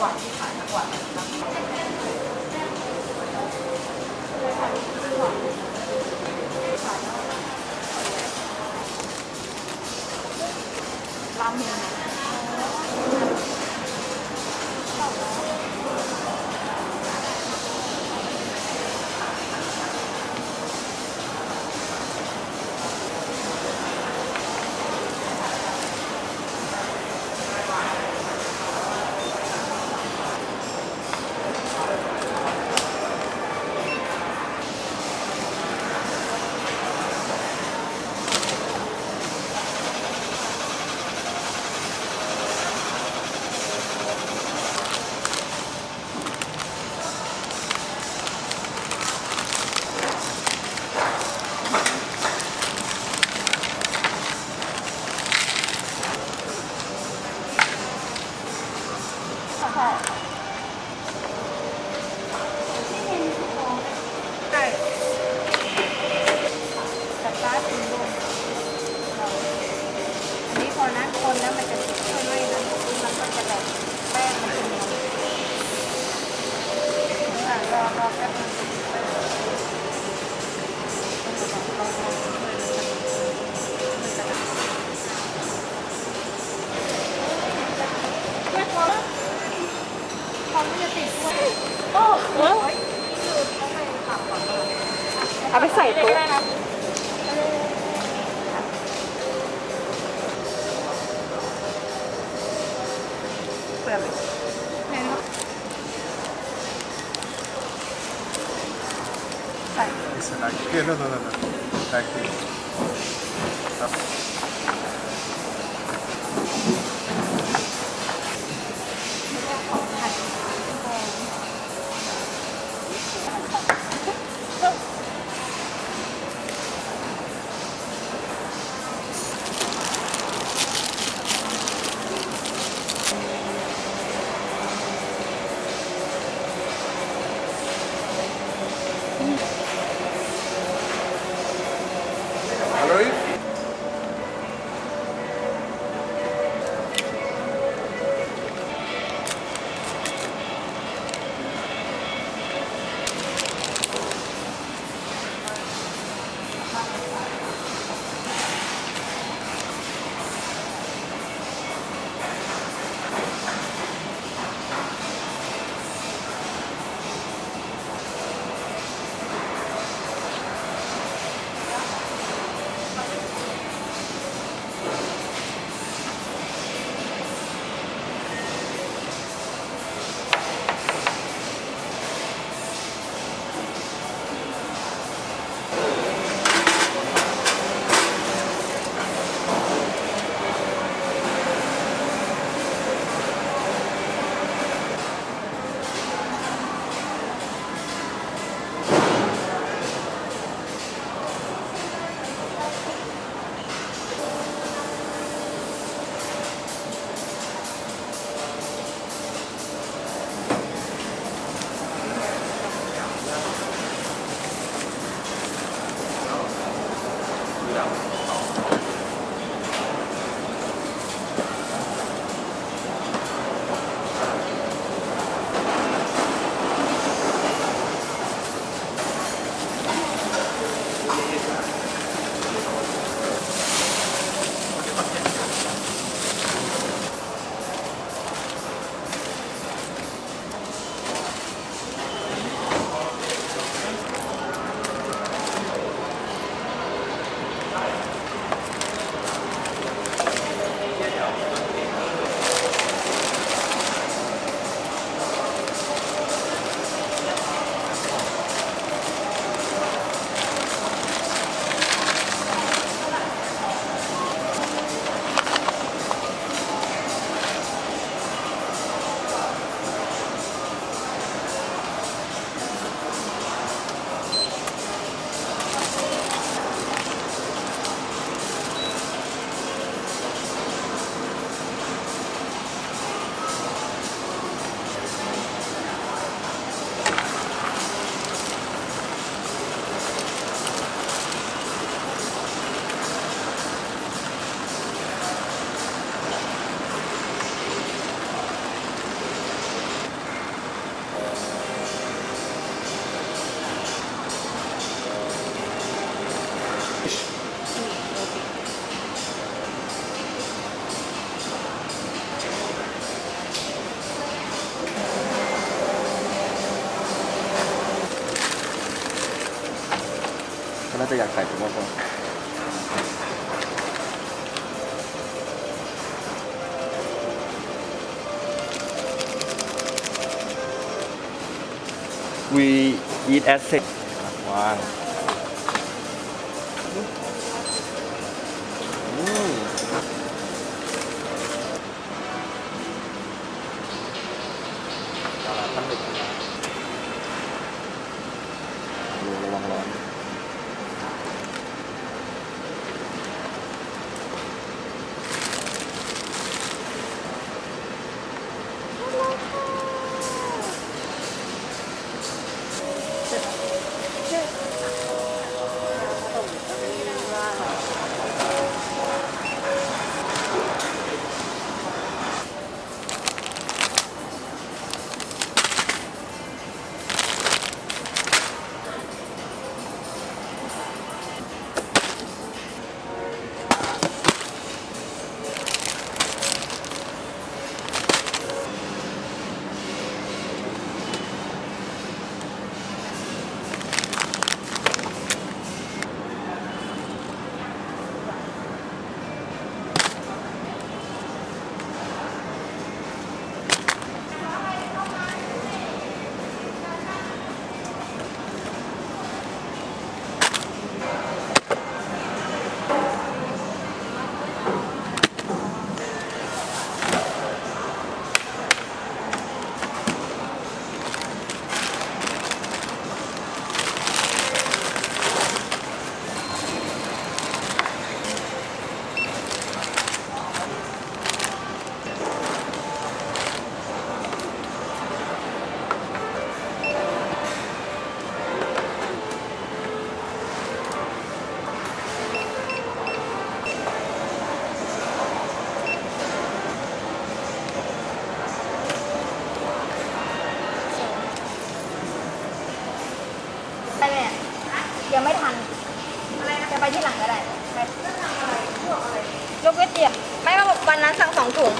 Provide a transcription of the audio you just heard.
挂机还是挂机 ก็เออเอาไปใส่ตุ๊กเปิดใส่ It's like here, no, no, no, no. Like here. ใส่ถุงมาพอวีอีทแอสเซทวาง ยังไม่ทันจะไปที่หลังก็ได้ไปยกก๋วยเตี๋ยวไม่ว่าวันนั้นสั่งสองถุง